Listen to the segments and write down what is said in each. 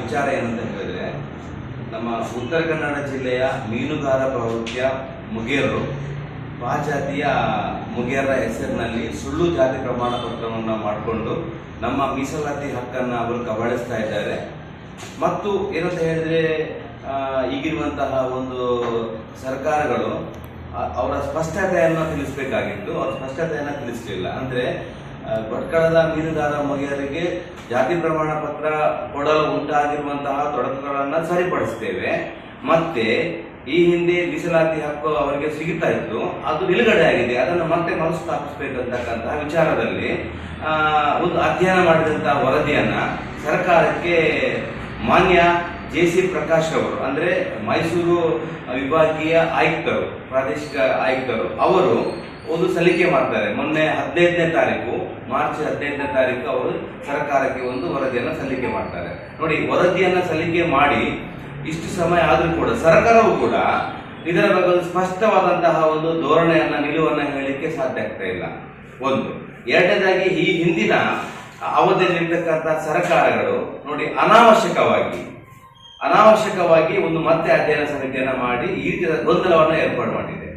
ವಿಚಾರ ಏನಂತ ಹೇಳಿದ್ರೆ, ನಮ್ಮ ಉತ್ತರ ಕನ್ನಡ ಜಿಲ್ಲೆಯ ಮೀನುಗಾರ ಪ್ರವೃತ್ತಿಯ ಮುಗೇರರು ಪಾಜಾತಿಯ ಜಾತಿಯ ಮುಗೇರರ ಹೆಸರಿನಲ್ಲಿ ಸುಳ್ಳು ಜಾತಿ ಪ್ರಮಾಣ ಪತ್ರವನ್ನು ಮಾಡಿಕೊಂಡು ನಮ್ಮ ಮೀಸಲಾತಿ ಹಕ್ಕನ್ನು ಅವರು ಕಬಳಿಸ್ತಾ ಇದ್ದಾರೆ. ಮತ್ತು ಏನಂತ ಹೇಳಿದ್ರೆ ಈಗಿರುವಂತಹ ಒಂದು ಸರ್ಕಾರಗಳು ಅವರ ಸ್ಪಷ್ಟತೆಯನ್ನು ತಿಳಿಸಬೇಕಾಗಿತ್ತು. ಅವರ ಸ್ಪಷ್ಟತೆಯನ್ನು ತಿಳಿಸಲಿಲ್ಲ. ಅಂದ್ರೆ ಭಟ್ಕಳದ ಮೀನುಗಾರ ಮಹಿಳೆಯರಿಗೆ ಜಾತಿ ಪ್ರಮಾಣ ಪತ್ರ ಕೊಡಲು ಉಂಟಾಗಿರುವಂತಹ ತೊಡಕುಗಳನ್ನು ಸರಿಪಡಿಸ್ತೇವೆ. ಮತ್ತೆ ಈ ಹಿಂದೆ ಮೀಸಲಾತಿ ಹಕ್ಕು ಅವರಿಗೆ ಸಿಗುತ್ತಾ ಇತ್ತು. ಅದು ನಿಲುಗಡೆ ಆಗಿದೆ. ಅದನ್ನು ಮತ್ತೆ ಮರುಸ್ಥಾಪಿಸಬೇಕಂತಕ್ಕಂತಹ ವಿಚಾರದಲ್ಲಿ ಒಂದು ಅಧ್ಯಯನ ಮಾಡಿದಂತಹ ವರದಿಯನ್ನು ಸರ್ಕಾರಕ್ಕೆ ಮಾನ್ಯ ಜೆ ಸಿ ಪ್ರಕಾಶ್ ಅವರು ಅಂದರೆ ಮೈಸೂರು ವಿಭಾಗೀಯ ಆಯುಕ್ತರು, ಪ್ರಾದೇಶಿಕ ಆಯುಕ್ತರು, ಅವರು ಒಂದು ಸಲ್ಲಿಕೆ ಮಾಡ್ತಾರೆ. ಮೊನ್ನೆ ಹದಿನೈದನೇ ತಾರೀಕು, ಮಾರ್ಚ್ ಹದಿನೈದನೇ ತಾರೀಕು ಅವರು ಸರ್ಕಾರಕ್ಕೆ ಒಂದು ವರದಿಯನ್ನು ಸಲ್ಲಿಕೆ ಮಾಡ್ತಾರೆ. ನೋಡಿ, ವರದಿಯನ್ನ ಸಲ್ಲಿಕೆ ಮಾಡಿ ಇಷ್ಟು ಸಮಯ ಆದರೂ ಕೂಡ, ಸರ್ಕಾರವು ಕೂಡ ಇದರ ಬಗ್ಗೆ ಸ್ಪಷ್ಟವಾದಂತಹ ಒಂದು ಧೋರಣೆಯನ್ನ, ನಿಲುವನ್ನ ಹೇಳಲಿಕ್ಕೆ ಸಾಧ್ಯ ಆಗ್ತಾ ಇಲ್ಲ. ಒಂದು, ಎರಡನೇದಾಗಿ ಈ ಹಿಂದಿನ ಅವಧಿಯಲ್ಲಿರ್ತಕ್ಕಂಥ ಸರ್ಕಾರಗಳು, ನೋಡಿ, ಅನಾವಶ್ಯಕವಾಗಿ ಅನಾವಶ್ಯಕವಾಗಿ ಒಂದು ಮತ್ತೆ ಅಧ್ಯಯನ ಸಮಿತಿಯನ್ನ ಮಾಡಿ ಈ ರೀತಿಯ ಗೊಂದಲವನ್ನು ಏರ್ಪಾಡು ಮಾಡಿದೆ.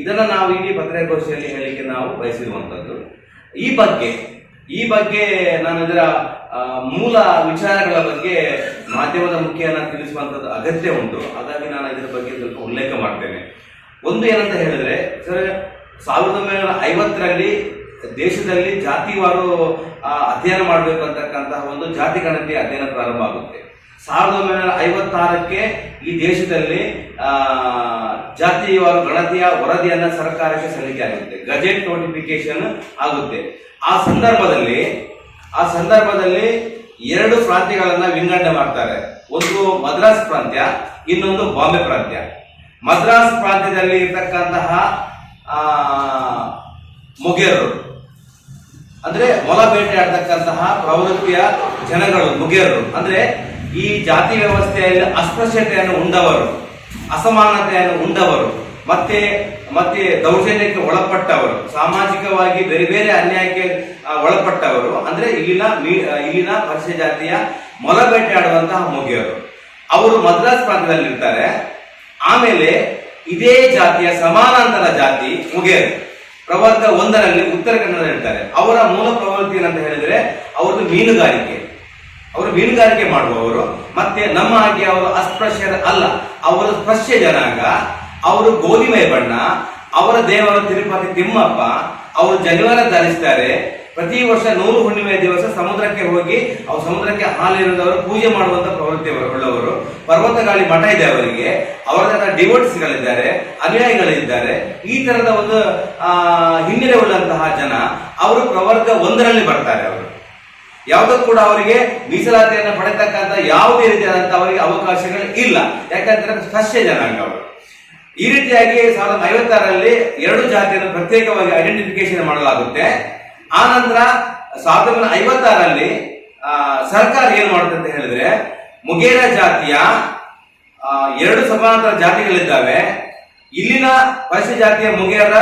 ಇದನ್ನ ನಾವು ಇಡೀ ಪತ್ರಿಕಾಗೋಷ್ಠಿಯಲ್ಲಿ ಹೇಳಲಿಕ್ಕೆ ನಾವು ಬಯಸಿರುವಂತದ್ದು. ಈ ಬಗ್ಗೆ ಈ ಬಗ್ಗೆ ನಾನು ಇದರ ಮೂಲ ವಿಚಾರಗಳ ಬಗ್ಗೆ ಮಾಧ್ಯಮದ ಮುಖೇನ ತಿಳಿಸುವಂತದ್ದು ಅಗತ್ಯ ಉಂಟು. ಹಾಗಾಗಿ ನಾನು ಇದರ ಬಗ್ಗೆ ಸ್ವಲ್ಪ ಉಲ್ಲೇಖ ಮಾಡ್ತೇನೆ. ಒಂದು ಏನಂತ ಹೇಳಿದ್ರೆ, ಸರ್, ಸಾವಿರದ ಒಂಬೈನೂರ ಐವತ್ತರಲ್ಲಿ ದೇಶದಲ್ಲಿ ಜಾತಿವಾರು ಅಧ್ಯಯನ ಮಾಡಬೇಕು ಅಂತಕ್ಕಂತಹ ಒಂದು ಜಾತಿ ಗಣತಿ ಅಧ್ಯಯನ ಪ್ರಾರಂಭ ಆಗುತ್ತೆ. ಸಾವಿರದ ಒಂಬೈನೂರ ಐವತ್ತಾರಕ್ಕೆ ಈ ದೇಶದಲ್ಲಿ ಜಾತಿವಾರು ಗಣತಿಯ ವರದಿಯನ್ನ ಸರ್ಕಾರಕ್ಕೆ ಸಲ್ಲಿಕೆ ಆಗುತ್ತೆ. ಗಜೆಟ್ ನೋಟಿಫಿಕೇಶನ್ ಆಗುತ್ತೆ. ಆ ಸಂದರ್ಭದಲ್ಲಿ ಆ ಸಂದರ್ಭದಲ್ಲಿ ಎರಡು ಪ್ರಾಂತ್ಯಗಳನ್ನ ವಿಂಗಡಣೆ ಮಾಡ್ತಾರೆ. ಒಂದು ಮದ್ರಾಸ್ ಪ್ರಾಂತ್ಯ, ಇನ್ನೊಂದು ಬಾಂಬೆ ಪ್ರಾಂತ್ಯ. ಮದ್ರಾಸ್ ಪ್ರಾಂತ್ಯದಲ್ಲಿ ಇರ್ತಕ್ಕಂತಹ ಮೊಗೇರರು ಅಂದ್ರೆ ಮೊಲ ಬೇಟೆ ಆಡ್ತಕ್ಕಂತಹ ಪ್ರವೃತ್ತಿಯ ಜನಗಳು ಮುಗೇರು ಅಂದ್ರೆ ಈ ಜಾತಿ ವ್ಯವಸ್ಥೆಯಲ್ಲಿ ಅಸ್ಪೃಶ್ಯತೆಯನ್ನು ಉಂಡವರು. ಅಸಮಾನತೆಯನ್ನು ಉಂಡವರು, ಮತ್ತೆ ಮತ್ತೆ ದೌರ್ಜನ್ಯಕ್ಕೆ ಒಳಪಟ್ಟವರು, ಸಾಮಾಜಿಕವಾಗಿ ಬೇರೆ ಬೇರೆ ಅನ್ಯಾಯಕ್ಕೆ ಒಳಪಟ್ಟವರು, ಅಂದ್ರೆ ಇಲ್ಲಿನ ಇಲ್ಲಿನ ಪರಿಸರ ಜಾತಿಯ ಮೊಲ ಬೇಟೆ ಆಡುವಂತಹ ಮೊಗೆಯವರು. ಅವರು ಮದ್ರಾಸ್ ಪ್ರಾಂತ್ಯದಲ್ಲಿ ಇರ್ತಾರೆ ಆಮೇಲೆ ಇದೇ ಜಾತಿಯ ಸಮಾನಾಂತರ ಜಾತಿ ಮುಗಿಯರು. ಪ್ರವರ್ಗ ಒಂದರಲ್ಲಿ ಉತ್ತರ ಕನ್ನಡದಲ್ಲಿ ಇರ್ತಾರೆ ಅವರ ಮೂಲ ಪ್ರವೃತ್ತಿ ಏನಂತ ಹೇಳಿದ್ರೆ, ಅವ್ರದ್ದು ಮೀನುಗಾರಿಕೆ. ಅವರು ಮೀನುಗಾರಿಕೆ ಮಾಡುವವರು. ಮತ್ತೆ ನಮ್ಮ ಹಾಗೆ ಅವರು ಅಸ್ಪೃಶ್ಯರ ಅಲ್ಲ. ಅವರು ಸ್ಪೃಶ್ಯ ಜನಾಂಗ. ಅವರು ಗೋಧಿಮಯ ಬಣ್ಣ. ಅವರ ದೇವರ ತಿರುಪತಿ ತಿಮ್ಮಪ್ಪ. ಅವರು ಜನಿವಾರ ಧರಿಸ್ತಾರೆ. ಪ್ರತಿ ವರ್ಷ ನೂರು ಹುಣ್ಣಿಮೆಯ ದಿವಸ ಸಮುದ್ರಕ್ಕೆ ಹೋಗಿ ಅವ್ರು ಸಮುದ್ರಕ್ಕೆ ಹಾಲಿರುವುದವರು ಪೂಜೆ ಮಾಡುವಂತ ಪ್ರವೃತ್ತಿ ಉಳ್ಳವರು. ಪರ್ವತ ಗಾಳಿ ಮಠ ಇದೆ ಅವರಿಗೆ. ಅವರ ಡಿವೋಟ್ಸ್ಗಳಿದ್ದಾರೆ ಅನುಯಾಯಿಗಳಿದ್ದಾರೆ. ಈ ತರದ ಒಂದು ಹಿನ್ನೆಲೆ ಉಳ್ಳಂತಹ ಜನ. ಅವರು ಪ್ರವರ್ಗ ಒಂದರಲ್ಲಿ ಬರ್ತಾರೆ ಅವರು. ಯಾವುದಕ್ಕೂ ಕೂಡ ಅವರಿಗೆ ಮೀಸಲಾತಿಯನ್ನು ಪಡೆತಕ್ಕಂತ ಯಾವುದೇ ರೀತಿಯಾದಂತ ಅವರಿಗೆ ಅವಕಾಶಗಳು ಇಲ್ಲ. ಯಾಕಂದ್ರೆ ಸಸ್ಯ ಜನಾಂಗ ಅವರು. ಈ ರೀತಿಯಾಗಿ ಸಾವಿರದ ಐವತ್ತಾರರಲ್ಲಿ ಎರಡು ಜಾತಿಯನ್ನು ಪ್ರತ್ಯೇಕವಾಗಿ ಐಡೆಂಟಿಫಿಕೇಶನ್ ಮಾಡಲಾಗುತ್ತೆ. ಆ ನಂತರ ಸಾವಿರದ ಒಂಬೈನೂರ ಐವತ್ತಾರರಲ್ಲಿ ಆ, ಸರ್ಕಾರ ಏನ್ ಮಾಡುತ್ತೆ ಅಂತ ಹೇಳಿದ್ರೆ ಮುಗೇರ ಜಾತಿಯ ಎರಡು ಸಮಾನಾಂತರ ಜಾತಿಗಳಿದ್ದಾವೆ. ಇಲ್ಲಿನ ಪರಿಶಿಷ್ಟ ಜಾತಿಯ ಮುಗಿಯರ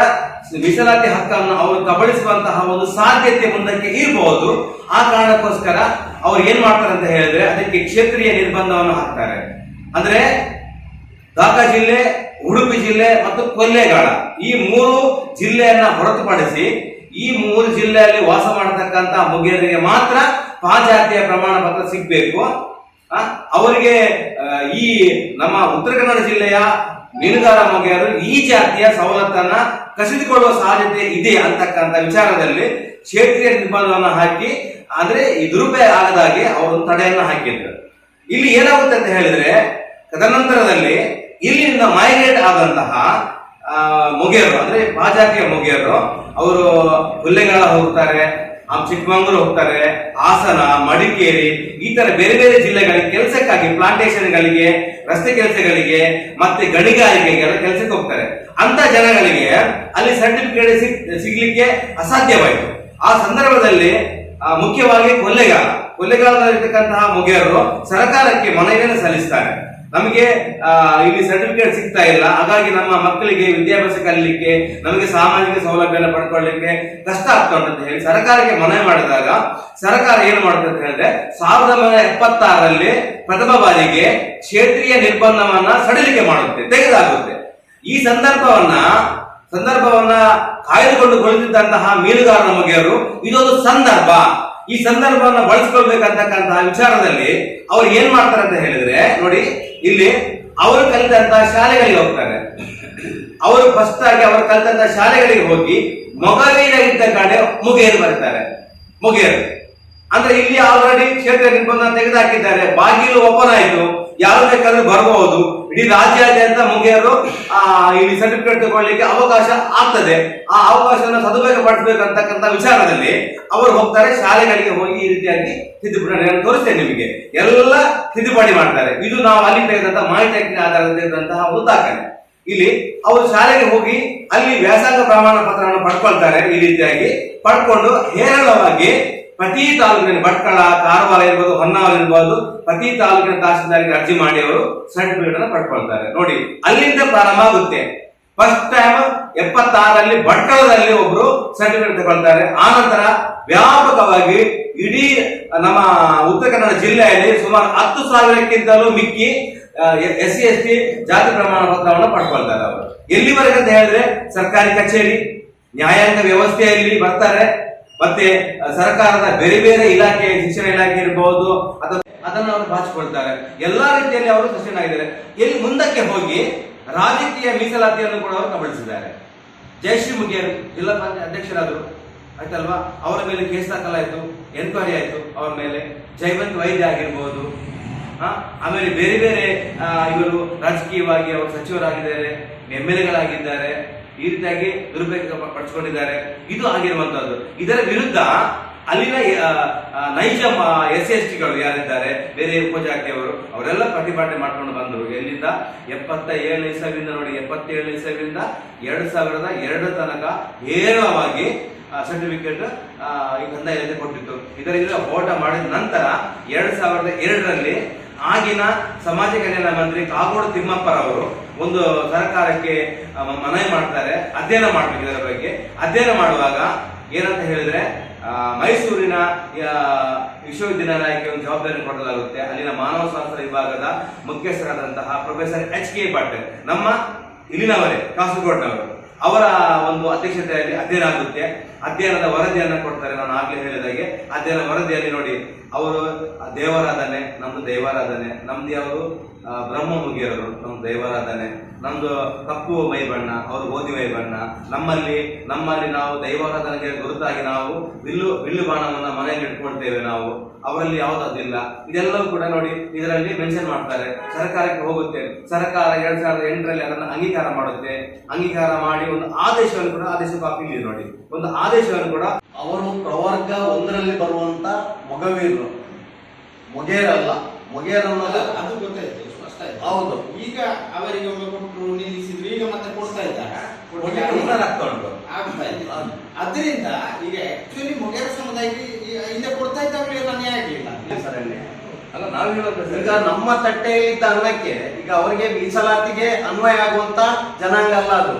ಮೀಸಲಾತಿ ಹಕ್ಕನ್ನು ಅವರು ಕಬಳಿಸುವಂತಹ ಒಂದು ಸಾಧ್ಯತೆ ಮುಂದಕ್ಕೆ ಇರಬಹುದು. ಆ ಕಾರಣಕ್ಕೋಸ್ಕರ ಅವ್ರು ಏನ್ ಮಾಡ್ತಾರೆ ಅಂತ ಹೇಳಿದ್ರೆ ಅದಕ್ಕೆ ಕ್ಷೇತ್ರೀಯ ನಿರ್ಬಂಧವನ್ನು ಹಾಕ್ತಾರೆ. ಅಂದ್ರೆ ದಾಖಾ ಜಿಲ್ಲೆ, ಉಡುಪಿ ಜಿಲ್ಲೆ ಮತ್ತು ಕೊಲ್ಲೆಗಾಳ ಈ ಮೂರು ಜಿಲ್ಲೆಯನ್ನ ಹೊರತುಪಡಿಸಿ ಈ ಮೂರು ಜಿಲ್ಲೆಯಲ್ಲಿ ವಾಸ ಮಾಡತಕ್ಕಂತ ಮುಗಿಯರಿಗೆ ಮಾತ್ರ ಪಾಜಾತಿಯ ಪ್ರಮಾಣ ಪತ್ರ ಸಿಗ್ಬೇಕು. ಅವರಿಗೆ ಈ ನಮ್ಮ ಉತ್ತರ ಕನ್ನಡ ಜಿಲ್ಲೆಯ ಮೀನುಗಾರ ಮಗೆಯರು ಈ ಜಾತಿಯ ಸವಲತ್ತನ್ನ ಕಸಿದುಕೊಳ್ಳುವ ಸಾಧ್ಯತೆ ಇದೆ ಅಂತಕ್ಕಂಥ ವಿಚಾರದಲ್ಲಿ ಕ್ಷೇತ್ರೀಯ ನಿರ್ಬಂಧವನ್ನು ಹಾಕಿ, ಅಂದ್ರೆ ಈ ದುರುಪಯೋಗ ಆಗದಾಗೆ ಅವರು ತಡೆಯನ್ನ ಹಾಕಿದ್ರು. ಇಲ್ಲಿ ಏನಾಗುತ್ತೆ ಅಂತ ಹೇಳಿದ್ರೆ, ತದನಂತರದಲ್ಲಿ ಇಲ್ಲಿಂದ ಮೈಗ್ರೇಟ್ ಆದಂತಹ ಮೊಗೆಯರು ಅಂದ್ರೆ ಪಾಜಾತಿಯ ಮೊಗೆಯರು ಅವರು ಹುಲ್ಲೆಗಳ ಹೋಗ್ತಾರೆ ಆ ಚಿಕ್ಕಮಂಗ್ಳೂರು ಹೋಗ್ತಾರೆ, ಹಾಸನ, ಮಡಿಕೇರಿ, ಈ ತರ ಬೇರೆ ಬೇರೆ ಜಿಲ್ಲೆಗಳಿಗೆ ಕೆಲಸಕ್ಕಾಗಿ ಪ್ಲಾಂಟೇಶನ್ಗಳಿಗೆ ರಸ್ತೆ ಕೆಲಸಗಳಿಗೆ, ಮತ್ತೆ ಗಣಿಗಾರಿಕೆಗೆಲ್ಲ ಕೆಲಸಕ್ಕೆ ಹೋಗ್ತಾರೆ. ಅಂತ ಜನಗಳಿಗೆ ಅಲ್ಲಿ ಸರ್ಟಿಫಿಕೇಟ್ ಸಿಗ್ಲಿಕ್ಕೆ ಅಸಾಧ್ಯವಾಯಿತು. ಆ ಸಂದರ್ಭದಲ್ಲಿ ಮುಖ್ಯವಾಗಿ ಕೊಲ್ಲೆಗಾಲ ಕೊಲ್ಲೆಗಾಲದಲ್ಲಿರ್ತಕ್ಕಂತಹ ಮುಗಿಯರು ಸರ್ಕಾರಕ್ಕೆ ಮನವಿಯನ್ನು ಸಲ್ಲಿಸ್ತಾರೆ. ನಮಗೆ ಇಲ್ಲಿ ಸರ್ಟಿಫಿಕೇಟ್ ಸಿಗ್ತಾ ಇಲ್ಲ. ಹಾಗಾಗಿ ನಮ್ಮ ಮಕ್ಕಳಿಗೆ ವಿದ್ಯಾಭ್ಯಾಸ ಕಲಿಲಿಕ್ಕೆ, ನಮಗೆ ಸಾಮಾಜಿಕ ಸೌಲಭ್ಯನ ಪಡ್ಕೊಳ್ಳಿಕ್ಕೆ ಕಷ್ಟ ಆಗ್ತಾ ಉಂಟು ಹೇಳಿ ಸರ್ಕಾರಕ್ಕೆ ಮನವಿ ಮಾಡಿದಾಗ, ಸರ್ಕಾರ ಏನು ಮಾಡುತ್ತೆ ಅಂತ ಹೇಳಿದ್ರೆ, ಸಾವಿರದ ಒಂಬೈನೂರ ಎಪ್ಪತ್ತಾರರಲ್ಲಿ ಪ್ರಥಮ ಬಾರಿಗೆ ಕ್ಷೇತ್ರೀಯ ನಿರ್ಬಂಧವನ್ನ ಸಡಿಲಿಕೆ ಮಾಡುತ್ತೆ ತೆಗೆದಾಗುತ್ತೆ ಈ ಸಂದರ್ಭವನ್ನ ಸಂದರ್ಭವನ್ನ ಕಾಯ್ದುಕೊಂಡು ಕುಳಿತಿದ್ದಂತಹ ಮೀನುಗಾರರ ಮಗೆಯವರು, ಇದೊಂದು ಸಂದರ್ಭ. ಈ ಸಂದರ್ಭವನ್ನ ಬಳಸ್ಕೊಳ್ಬೇಕಂತಕ್ಕಂತಹ ವಿಚಾರದಲ್ಲಿ ಅವ್ರು ಏನ್ ಮಾಡ್ತಾರೆ ಅಂತ ಹೇಳಿದ್ರೆ, ನೋಡಿ ಇಲ್ಲಿ ಅವರು ಕಲಿತಂತಹ ಶಾಲೆಗಳಿಗೆ ಹೋಗ್ತಾರೆ. ಅವರು ಫಸ್ಟ್ ಆಗಿ ಅವರು ಕಲಿತಂತಹ ಶಾಲೆಗಳಿಗೆ ಹೋಗಿ ಮೊಗವೀರ ಇದ್ದ ಕಡೆ ಮುಗೇರು ಬರ್ತಾರೆ. ಮುಗೇರು. ಅಂದ್ರೆ ಇಲ್ಲಿ ಆಲ್ರೆಡಿ ಕ್ಷೇತ್ರ ನಿರ್ಬಂಧ ತೆಗೆದುಹಾಕಿದ್ದಾರೆ ಬಾಗಿಲು ಓಪನ್ ಆಯ್ತು. ಯಾರು ಬೇಕಾದ್ರೂ ಬರಬಹುದು. ಇಡೀ ರಾಜ್ಯಾದ್ಯಂತ ಆ ಇಲ್ಲಿ ಸರ್ಟಿಫಿಕೇಟ್ ತಗೊಳ್ಳಿಕ್ಕೆ ಅವಕಾಶ ಆಗ್ತದೆ. ಆ ಅವಕಾಶವನ್ನು ಸದುಪಯೋಗ ಪಡಿಸಬೇಕಂತಕ್ಕಂಥ ವಿಚಾರದಲ್ಲಿ ಅವರು ಹೋಗ್ತಾರೆ, ಶಾಲೆಗಳಿಗೆ ಹೋಗಿ ಈ ರೀತಿಯಾಗಿ ತಿದ್ದುಪಡಿ ತೋರಿಸ್ತೇನೆ ನಿಮಗೆ. ಎಲ್ಲ ತಿದ್ದುಪಡಿ ಮಾಡ್ತಾರೆ. ಇದು ನಾವು ಅಲ್ಲಿ ತೆಗೆದಂತಹ ಮಾಹಿತಿ ಆಧಾರದ ತೆಗೆದಂತಹ ಒಂದು ದಾಖಲೆ ಇಲ್ಲಿ ಅವರು ಶಾಲೆಗೆ ಹೋಗಿ ಅಲ್ಲಿ ವ್ಯಾಸಂಗ ಪ್ರಮಾಣ ಪತ್ರವನ್ನು ಪಡ್ಕೊಳ್ತಾರೆ ಈ ರೀತಿಯಾಗಿ. ಪಡ್ಕೊಂಡು ಹೇರಳವಾಗಿ ಪ್ರತಿ ತಾಲೂಕಿನ ಭಟ್ಕಳ ಕಾರವಾರ ಇರ್ಬೋದು, ಹೊನ್ನಾವರ ಇರ್ಬೋದು, ಪ್ರತಿ ತಾಲೂಕಿನ ತಹಸೀಲ್ದಾರಿಗೆ ಅರ್ಜಿ ಮಾಡಿ ಅವರು ಸರ್ಟಿಫಿಕೇಟ್ ಅನ್ನು ಪಡ್ಕೊಳ್ತಾರೆ. ನೋಡಿ, ಅಲ್ಲಿಂದ ಪ್ರಾರಂಭ ಆಗುತ್ತೆ. ಫಸ್ಟ್ ಟೈಮ್ ಎಪ್ಪತ್ತಾರರಲ್ಲಿ ಭಟ್ಕಳದಲ್ಲಿ ಒಬ್ರು ಸರ್ಟಿಫಿಕೇಟ್ ತಗೊಳ್ತಾರೆ. ಆ ನಂತರ ವ್ಯಾಪಕವಾಗಿ ಇಡೀ ನಮ್ಮ ಉತ್ತರ ಕನ್ನಡ ಜಿಲ್ಲೆಯಲ್ಲಿ ಸುಮಾರು ಹತ್ತು ಸಾವಿರಕ್ಕಿಂತಲೂ ಮಿಕ್ಕಿ ಎಸ್ ಸಿ ಎಸ್ ಟಿ ಜಾತಿ ಪ್ರಮಾಣ ಪತ್ರವನ್ನು ಪಡ್ಕೊಳ್ತಾರೆ ಅವರು. ಎಲ್ಲಿವರೆಗೆ ಅಂತ ಹೇಳಿದ್ರೆ ಸರ್ಕಾರಿ ಕಚೇರಿ, ನ್ಯಾಯಾಂಗ ವ್ಯವಸ್ಥೆಯಲ್ಲಿ ಬರ್ತಾರೆ. ಮತ್ತೆ ಸರ್ಕಾರದ ಬೇರೆ ಬೇರೆ ಇಲಾಖೆ, ಶಿಕ್ಷಣ ಇಲಾಖೆ ಇರಬಹುದು ಅಥವಾ ಅದನ್ನು ಅವರು ಬಾಚಿಕೊಳ್ತಾರೆ. ಎಲ್ಲಾ ರೀತಿಯಲ್ಲಿ ಅವರು ಸೃಷ್ಟಿಯಾಗಿದ್ದಾರೆ ಎಲ್ಲಿ ಮುಂದಕ್ಕೆ ಹೋಗಿ ರಾಜಕೀಯ ಮೀಸಲಾತಿಯನ್ನು ಕೂಡ ಅವರು ಕಬಳಿಸಿದ್ದಾರೆ. ಜಯಶ್ರೀ ಮುಗಿಯರು. ಜಿಲ್ಲಾ ಪಂಚಾಯತ್ ಅಧ್ಯಕ್ಷರಾದರು. ಆಯ್ತಲ್ವಾ? ಅವರ ಮೇಲೆ ಕೇಸ್ ದಾಖಲಾಯಿತು ಎನ್ಕ್ವೈರಿ ಆಯಿತು ಅವರ ಮೇಲೆ. ಜೈವಂತ್ ವೈದ್ಯ ಆಗಿರ್ಬೋದು. ಆಮೇಲೆ ಬೇರೆ ಬೇರೆ ಇವರು ರಾಜಕೀಯವಾಗಿ ಅವರು ಸಚಿವರಾಗಿದ್ದಾರೆ, ಎಂ ಎಲ್ ಎಗಳಾಗಿದ್ದಾರೆ ಈ ರೀತಿಯಾಗಿ ದುರುಪಯೋಗ ಪಡಿಸ್ಕೊಂಡಿದ್ದಾರೆ ಇದು ಆಗಿರುವಂತಹದ್ದು. ಇದರ ವಿರುದ್ಧ ಅಲ್ಲಿನ ನೈಜ ಎಸ್ ಎಸ್ ಟಿಗಳು ಯಾರಿದ್ದಾರೆ? ಬೇರೆ ಉಪಜಾತಿಯವರು. ಅವರೆಲ್ಲ ಪ್ರತಿಭಟನೆ ಮಾಡ್ಕೊಂಡು ಬಂದರು. ಎಲ್ಲಿಂದ? ಎಪ್ಪತ್ತ ಏಳು ಇಸವಿಂದ ನೋಡಿ ಎಪ್ಪತ್ತೇಳು ಇಸವಿಯಿಂದ ಎರಡು ಸಾವಿರದ ಎರಡು ತನಕ ಹೇರಳವಾಗಿ ಸರ್ಟಿಫಿಕೇಟ್ ಈ ಕಂದಾಯ ಇಲಾಖೆ ಕೊಟ್ಟಿತ್ತು. ಇದರಿಂದ ಓಟ ಮಾಡಿದ ನಂತರ ಎರಡು ಸಾವಿರದ ಎರಡರಲ್ಲಿ ಆಗಿನ ಸಮಾಜ ಕಲ್ಯಾಣ ಮಂತ್ರಿ ಕಾಗೋಡು ತಿಮ್ಮಪ್ಪರವರು ಒಂದು ಸರ್ಕಾರಕ್ಕೆ ಮನವಿ ಮಾಡ್ತಾರೆ. ಅಧ್ಯಯನ ಮಾಡ್ಬೇಕು ಇದರ ಬಗ್ಗೆ. ಅಧ್ಯಯನ ಮಾಡುವಾಗ ಏನಂತ ಹೇಳಿದ್ರೆ ಮೈಸೂರಿನ ವಿಶ್ವವಿದ್ಯಾನಿಲಯಕ್ಕೆ ಒಂದು ಜವಾಬ್ದಾರಿ ಕೊಡಲಾಗುತ್ತೆ. ಅಲ್ಲಿನ ಮಾನವ ಶಾಸ್ತ್ರ ವಿಭಾಗದ ಮುಖ್ಯಸ್ಥರಾದಂತಹ ಪ್ರೊಫೆಸರ್ ಎಚ್ ಕೆ ಪಾಟೀಲ್. ನಮ್ಮ ಇಲ್ಲಿನವರೇ ಕಾಸರಗೋಡ್ನವರು. ಅವರ ಒಂದು ಅಧ್ಯಕ್ಷತೆಯಲ್ಲಿ ಅಧ್ಯಯನ ಆಗುತ್ತೆ. ಅಧ್ಯಯನದ ವರದಿಯನ್ನು ಕೊಡ್ತಾರೆ. ನಾನು ಆಗ್ಲೇ ಹೇಳಿದಾಗೆ ಅಧ್ಯಯನ ವರದಿಯಲ್ಲಿ ನೋಡಿ ಅವರು ದೇವರಾಧನೆ ನಮ್ದು ದೇವರಾಧನೆ ನಮ್ದು ಆ, ಬ್ರಹ್ಮ ಮುಗಿಯರು ನಮ್ಮ ದೈವಾರಾಧನೆ. ನಮ್ದು ಕಪ್ಪು ಮೈ ಬಣ್ಣ ಅವರು ಗೋಧಿ ಮೈ ಬಣ್ಣ ನಮ್ಮಲ್ಲಿ ನಮ್ಮಲ್ಲಿ ನಾವು ದೈವಾರಾಧನೆಗೆ ಗುರುತಾಗಿ ನಾವು ಬಿಲ್ಲು ಬಿಲ್ಲು ಬಾಣವನ್ನ ಮನೆಯಲ್ಲಿ ಇಟ್ಕೊಳ್ತೇವೆ ನಾವು. ಅವರಲ್ಲಿ ಯಾವುದಾದಿಲ್ಲ ಇದೆಲ್ಲವೂ ಕೂಡ ನೋಡಿ ಇದರಲ್ಲಿ ಮೆನ್ಷನ್ ಮಾಡ್ತಾರೆ. ಸರ್ಕಾರಕ್ಕೆ ಹೋಗುತ್ತೆ. ಸರ್ಕಾರ ಎರಡ್ ಸಾವಿರದ ಎಂಟರಲ್ಲಿ ಅದನ್ನು ಅಂಗೀಕಾರ ಮಾಡುತ್ತೆ. ಅಂಗೀಕಾರ ಮಾಡಿ ಒಂದು ಆದೇಶವನ್ನು ಕೂಡ ಆದೇಶ ಕಾಪಿ ಇದೆ ನೋಡಿ. ಒಂದು ಆದೇಶವನ್ನು ಕೂಡ ಅವರು ಪ್ರವರ್ಗ ಒಂದರಲ್ಲಿ ಬರುವಂತ ಮೊಗವೀರರು. ಮೊಗೇರಲ್ಲ. ಮೊಗೇರ್ ಅನ್ನೋದು ಅದು ಗೊತ್ತಾಯ್ತು. ಆಯ್ತು ಹೌದು. ಈಗ ಅವರಿಗೆ ಒಮ್ಮೆ ಕೊಟ್ಟರು ನಿಲ್ಲಿಸಿದ್ರು. ಈಗ ಮತ್ತೆ ಕೊಡ್ತಾ ಇದ್ದಾರೆ. ಆಗ್ತಾ ಇದೆ. ಅದರಿಂದ ಈಗ ಆಕ್ಚುಲಿ ಮೊಗೇರ ಸಮುದಾಯಕ್ಕೆ ಹಿಂದೆ ಕೊಡ್ತಾ ಇದ್ದವರಿಗೆ ಅನ್ಯಾಯ ಆಗಲಿಲ್ಲ. ಅಲ್ಲ ನಾವು ಹೇಳೋದು ಈಗ ನಮ್ಮ ತಟ್ಟೆಯಲ್ಲಿದ್ದ ಅನ್ನಕ್ಕೆ ಈಗ ಅವರಿಗೆ ಮೀಸಲಾತಿಗೆ ಅನ್ವಯ ಆಗುವಂತ ಜನಾಂಗ ಅಲ್ಲ ಅದು.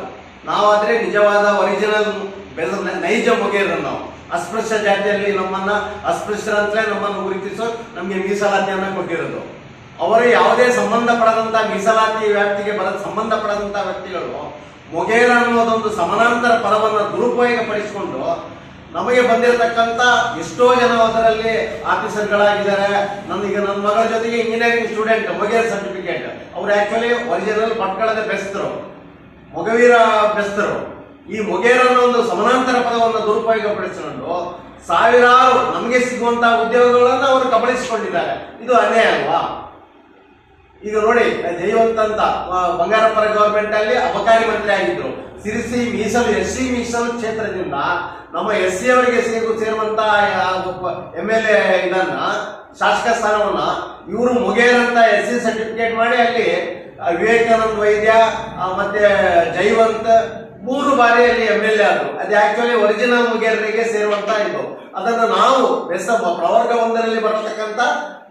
ನಾವಾದ್ರೆ ನಿಜವಾದ ಒರಿಜಿನಲ್ ಬೆಳೆದ ನೈಜ ಮೊಗೇರು ನಾವು. ಅಸ್ಪೃಶ್ಯ ಜಾತಿಯಲ್ಲಿ ನಮ್ಮನ್ನ ಅಸ್ಪೃಶ್ಯರಂತಲೇ ನಮ್ಮನ್ನು ಗುರುತಿಸೋ ನಮಗೆ ಮೀಸಲಾತಿಯನ್ನ ಕೊಟ್ಟಿರೋದು. ಅವರು ಯಾವುದೇ ಸಂಬಂಧಪಡದಂತ ಮೀಸಲಾತಿ ವ್ಯಾಪ್ತಿಗೆ ಬರ ಸಂಬಂಧಪಡದಂತ ವ್ಯಕ್ತಿಗಳು ಮೊಗೇರ ಅನ್ನೋದೊಂದು ಸಮಾನಾಂತರ ಪದವನ್ನು ದುರುಪಯೋಗ ಪಡಿಸಿಕೊಂಡು ನಮಗೆ ಬಂದಿರತಕ್ಕಂತ ಎಷ್ಟೋ ಜನ ಅದರಲ್ಲಿ ಆಫೀಸರ್ಗಳಾಗಿದ್ದಾರೆ. ನನಗೆ ನನ್ನ ಮಗಳ ಜೊತೆಗೆ ಇಂಜಿನಿಯರಿಂಗ್ ಸ್ಟೂಡೆಂಟ್ ಮೊಗೇರ್ ಸರ್ಟಿಫಿಕೇಟ್. ಅವ್ರು ಆಕ್ಚುಲಿ ಒರಿಜಿನಲ್ ಪಟ್ಕಳದ ಬೆಸ್ತರು. ಮೊಗವೀರ ಬೆಸ್ತರು. ಈ ಮೊಗೇರ ಅನ್ನೋ ಒಂದು ಸಮಾನಾಂತರ ಪದವನ್ನು ದುರುಪಯೋಗ ಪಡಿಸಿಕೊಂಡು ಸಾವಿರಾರು ನಮಗೆ ಸಿಗುವಂತಹ ಉದ್ಯೋಗಗಳನ್ನು ಅವರು ಕಬಳಿಸಿಕೊಂಡಿದ್ದಾರೆ. ಇದು ಅನ್ಯಾಯ ಅಲ್ವಾ? ಈಗ ನೋಡಿ ಜಯವಂತ ಅಂತ ಬಂಗಾರಪ್ಪರ ಗವರ್ಮೆಂಟ್ ಅಲ್ಲಿ ಅಬಕಾರಿ ಮಂತ್ರಿ ಆಗಿದ್ರು. ಸಿರಿಸಿ ಮೀಸಲು ಎಸ್ ಸಿ ಮೀಸಲು ಕ್ಷೇತ್ರದಿಂದ ನಮ್ಮ ಎಸ್ ಸಿ ಅವರಿಗೆ ಸೇರು ಸೇರುವಂತ ಎಂ ಎಲ್ ಎ ಇದನ್ನ, ಶಾಸಕ ಸ್ಥಾನವನ್ನ ಇವರು ಮುಗೇರ್ ಎಸ್ ಸಿ ಸರ್ಟಿಫಿಕೇಟ್ ಮಾಡಿ ಅಲ್ಲಿ ವಿವೇಕಾನಂದ ವೈದ್ಯ ಮತ್ತೆ ಜೈವಂತ್ ಮೂರು ಬಾರಿ ಅಲ್ಲಿ ಎಂ ಎಲ್ ಎ ಆದ್ರು. ಅದು ಆಕ್ಚುಲಿ ಒರಿಜಿನಲ್ ಮುಗೇರರಿಗೆ ಸೇರುವಂತ ಇದು. ಅದನ್ನು ನಾವು ಬೆಸ, ಪ್ರವರ್ಗ ಒಂದರಲ್ಲಿ ಬರತಕ್ಕಂತ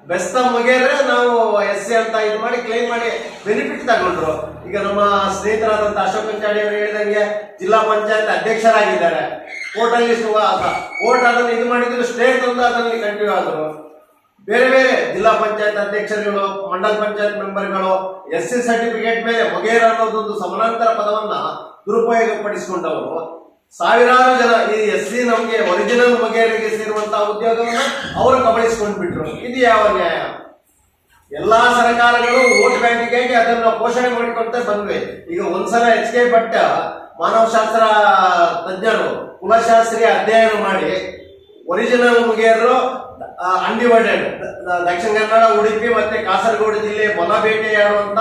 ಬೆಸ್ತ ಮುಗಿಯರೆ ನಾವು ಎಸ್ ಸಿ ಅಂತ ಇದು ಮಾಡಿ ಕ್ಲೈಮ್ ಮಾಡಿ ಬೆನಿಫಿಟ್ ತಗೊಂಡ್ರು. ಈಗ ನಮ್ಮ ಸ್ನೇಹಿತರಾದಂತ ಅಶೋಕ್ ಕಂಚಾಡಿ ಅವರು ಹೇಳಿದಂಗೆ ಜಿಲ್ಲಾ ಪಂಚಾಯತ್ ಅಧ್ಯಕ್ಷರಾಗಿದ್ದಾರೆ. ಕೋರ್ಟ್ ಅಲ್ಲಿ ಕೋರ್ಟ್ ಅದನ್ನು ಇದು ಮಾಡಿದ್ರು ಸ್ಟೇಟ್ ಅಂತ ಅದರಲ್ಲಿ ಕಂಟಿನ್ಯೂ ಆದರು. ಬೇರೆ ಬೇರೆ ಜಿಲ್ಲಾ ಪಂಚಾಯತ್ ಅಧ್ಯಕ್ಷರುಗಳು, ಮಂಡಲ ಪಂಚಾಯತ್ ಮೆಂಬರ್ಗಳು, ಎಸ್ ಸಿ ಸರ್ಟಿಫಿಕೇಟ್ ಮೇಲೆ ಮೊಗೇರ್ ಅನ್ನೋದೊಂದು ಸಮಾನಾಂತರ ಪದವನ್ನ ದುರುಪಯೋಗ ಪಡಿಸಿಕೊಂಡವರು ಸಾವಿರಾರು ಜನ ಈ ಎಸ್ ಸಿ ನಮಗೆ ಒರಿಜಿನಲ್ ಮೊಗೇರಿಗೆ ಸೇರುವಂತಹ ಉದ್ಯೋಗವನ್ನು ಅವರು ಕಬಳಿಸಿಕೊಂಡು ಬಿಟ್ರು. ಇದು ಯಾವ ನ್ಯಾಯ? ಎಲ್ಲಾ ಸರ್ಕಾರಗಳು ವೋಟ್ ಬ್ಯಾಂಕಿಗಾಗಿ ಅದನ್ನು ಪೋಷಣೆ ಮಾಡಿಕೊಳ್ತಾ ಬಂದ್ವಿ. ಈಗ ಒಂದ್ಸಲ ಎಚ್ ಕೆ ಭಟ್ಟ ಮಾನವಶಾಸ್ತ್ರ ತಜ್ಞರು, ಕುಲಶಾಸ್ತ್ರೀಯ ಅಧ್ಯಯನ ಮಾಡಿ ಒರಿಜಿನಲ್ ಮುಗಿಯರು ಅನ್ಡಿವೈಡೆಡ್ ದಕ್ಷಿಣ ಕನ್ನಡ, ಉಡುಪಿ ಮತ್ತೆ ಕಾಸರಗೋಡು ಜಿಲ್ಲೆ ಮೊಲ ಬೇಟೆಯಾಡುವಂತ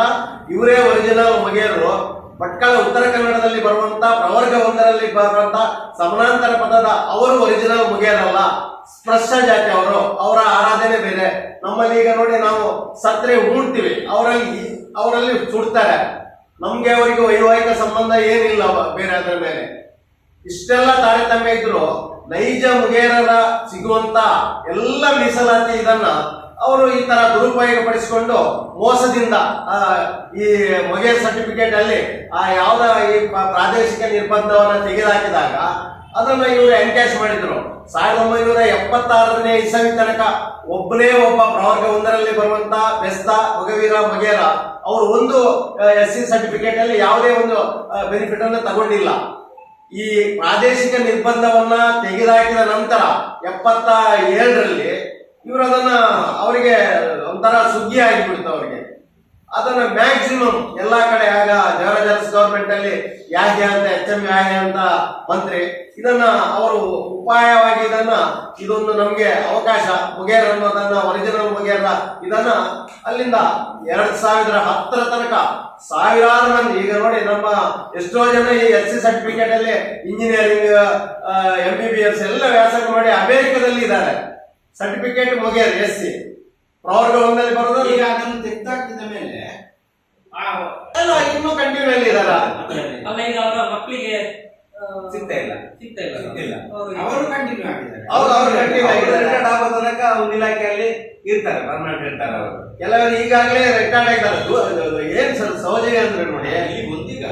ಇವರೇ ಒರಿಜಿನಲ್ ಮುಗಿಯರು ಭಟ್ಕಳ ಉತ್ತರ ಕನ್ನಡದಲ್ಲಿ ಬರುವಂತ, ಪ್ರವರ್ಗ ಒಂದರಲ್ಲಿ ಬರುವಂತ ಸಮಾನಾಂತರ ಪದದ ಅವರು ಒರಿಜಿನಲ್ ಮುಗಿಯರಲ್ಲ ಸ್ಪರ್ಶ ಜಾತಿ ಅವರು, ಅವರ ಆರಾಧನೆ ಬೇರೆ. ನಮ್ಮಲ್ಲಿ ಈಗ ನೋಡಿ ನಾವು ಸತ್ರೆ ಹೂಡ್ತೀವಿ ಅವರಲ್ಲಿ ಅವರಲ್ಲಿ ಸುಡ್ತಾರೆ. ನಮ್ಗೆ ಅವರಿಗೆ ವೈವಾಹಿಕ ಸಂಬಂಧ ಏನಿಲ್ಲ ಬೇರೆ ಅದರ ಮೇಲೆ. ಇಷ್ಟೆಲ್ಲ ತಾರತಮ್ಯ ಇದ್ರು ನೈಜ ಮುಗೇರರ ಸಿಗುವಂತ ಎಲ್ಲ ಮೀಸಲಾತಿ ಇದನ್ನ ಅವರು ಈ ತರ ದುರುಪಯೋಗ ಪಡಿಸಿಕೊಂಡು ಮೋಸದಿಂದ ಈ ಮೊಗೇರ್ ಸರ್ಟಿಫಿಕೇಟ್ ಅಲ್ಲಿ, ಆ, ಯಾವ್ದ ಈ ಪ್ರಾದೇಶಿಕ ನಿರ್ಬಂಧವನ್ನ ತೆಗೆದುಹಾಕಿದಾಗ ಅದನ್ನ ಇವರು ಎನ್ಕ್ಯಾಶ್ ಮಾಡಿದ್ರು. ಸಾವಿರದ ಒಂಬೈನೂರ ಎಪ್ಪತ್ತಾರನೇ ಇಸವಿ ತನಕ ಒಬ್ಬನೇ ಒಬ್ಬ ಪ್ರವರ್ಗ ಒಂದರಲ್ಲಿ ಬರುವಂತ ಬೆಸ್ತ ಮೊಗವೀರ, ಮೊಗೇರ, ಅವರು ಒಂದು ಎಸ್ ಸಿ ಸರ್ಟಿಫಿಕೇಟ್ ಅಲ್ಲಿ ಯಾವುದೇ ಒಂದು ಬೆನಿಫಿಟ್ ಅನ್ನು ತಗೊಂಡಿಲ್ಲ. ಈ ಪ್ರಾದೇಶಿಕ ನಿರ್ಬಂಧವನ್ನ ತೆಗೆದುಹಾಕಿದ ನಂತರ ಎಪ್ಪತ್ತ ಏಳರಲ್ಲಿ ಇವರು ಅದನ್ನ ಅವರಿಗೆ ಒಂಥರ ಸುಗ್ಗಿ ಆಗಿಬಿಡ್ತು ಅವರಿಗೆ. ಅದನ್ನ ಮ್ಯಾಕ್ಸಿಮಮ್ ಎಲ್ಲಾ ಕಡೆ ಆಗ ಜವರಾಜ್ ಗವರ್ಮೆಂಟ್ ಅಲ್ಲಿ ಯಾಕೆ ಅಂತ ಎಚ್ ಎಂ ಯಾಕೆ ಅಂತ ಮಂತ್ರಿ ಇದನ್ನ ಅವರು ಉಪಾಯವಾಗಿ ಇದನ್ನ, ಇದೊಂದು ನಮ್ಗೆ ಅವಕಾಶ ಮುಗೇರ್ ಅನ್ನೋದನ್ನ ಒರಿಜಿನಲ್ ಮುಗೇರ ಇದನ್ನ ಅಲ್ಲಿಂದ ಎರಡ್ ಸಾವಿರದ ಹತ್ತರ ತನಕ, ಸಾವಿರಾರು ಮಂದಿ, ಈಗ ನೋಡಿ ನಮ್ಮ ಎಷ್ಟೋ ಜನ ಈ ಎಸ್ ಸಿ ಸರ್ಟಿಫಿಕೇಟ್ ಅಲ್ಲಿ engineering M B B S ಎಲ್ಲ ವ್ಯಾಸಂಗ ಮಾಡಿ ಅಮೆರಿಕದಲ್ಲಿ ಇದ್ದಾರೆ ಸರ್ಟಿಫಿಕೇಟ್ ಮುಗಿಯರ್ ಎಸ್ ಸಿ. ಪ್ರವರ್ಗ ಒಂದಲ್ಲಿ ಬರೋದು ಈಗ ಅದನ್ನು ತೆಗೆದಾಕಿದ ಮೇಲೆ ಇನ್ನೂ ಕಂಟಿನ್ಯೂ ಅಲ್ಲಿ ಇದಾರ ಅಲ್ಲ ಈಗ ಅವರ ಮಕ್ಕಳಿಗೆ ಸಿಗ್ತಾ ಇಲ್ಲ. ಸಿಗ್ತಾ ಇಲ್ಲ. ಅವರು ಕಂಟಿನ್ಯೂ ಆಗಿದ್ದಾರೆ. ಅವ್ರು ಅವ್ರು ಕಂಟಿನ್ಯೂ ಆಗಿದ್ದಾರೆ. ರಿಟೈರ್ಡ್ ಆಗೋ ತನಕ ಒಂದು ಇಲಾಖೆಯಲ್ಲಿ ಇರ್ತಾರೆ ಪರ್ಮನೆಂಟ್ ಇರ್ತಾರೆ ಅವರು ಕೆಲವರು ಈಗಾಗಲೇ ರಿಟೈರ್ಡ್ ಆಗಿದ್ದಾರೆ. ಏನ್ ಸರ್ ಸೌಜನ್ಯ ಅಂದ್ರೆ ನೋಡಿ? ಇಲ್ಲಿ ಒಂದೀಗ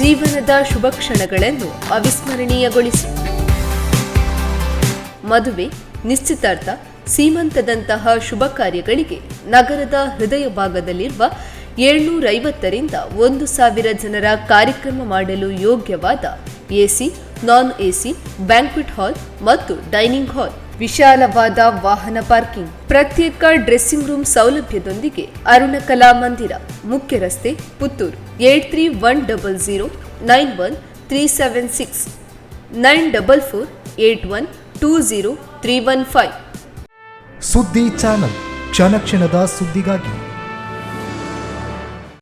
ಜೀವನದ ಶುಭ ಕ್ಷಣಗಳನ್ನು ಅವಿಸ್ಮರಣೀಯಗೊಳಿಸಿ. ಮದುವೆ, ನಿಶ್ಚಿತಾರ್ಥ, ಸೀಮಂತದಂತಹ ಶುಭ ಕಾರ್ಯಗಳಿಗೆ ನಗರದ ಹೃದಯ ಭಾಗದಲ್ಲಿರುವ ಏಳ್ನೂರೈವತ್ತರಿಂದ ಒಂದು ಸಾವಿರ ಜನರ ಕಾರ್ಯಕ್ರಮ ಮಾಡಲು ಯೋಗ್ಯವಾದ AC, non AC, banquet hall ಮತ್ತು ಡೈನಿಂಗ್ ಹಾಲ್, ವಿಶಾಲವಾದ ವಾಹನ ಪಾರ್ಕಿಂಗ್, ಪ್ರತ್ಯೇಕ ಡ್ರೆಸ್ಸಿಂಗ್ ರೂಮ್ ಸೌಲಭ್ಯದೊಂದಿಗೆ ಅರುಣಕಲಾ ಮಂದಿರ ಮುಖ್ಯ ರಸ್ತೆ Puttur. Eight three one double zero nine one three seven six nine double four eight one two zero three one five ಸುದ್ದಿ ಚಾನಲ್ ಕ್ಷಣ ಕ್ಷಣದ ಸುದ್ದಿಗಾಗಿ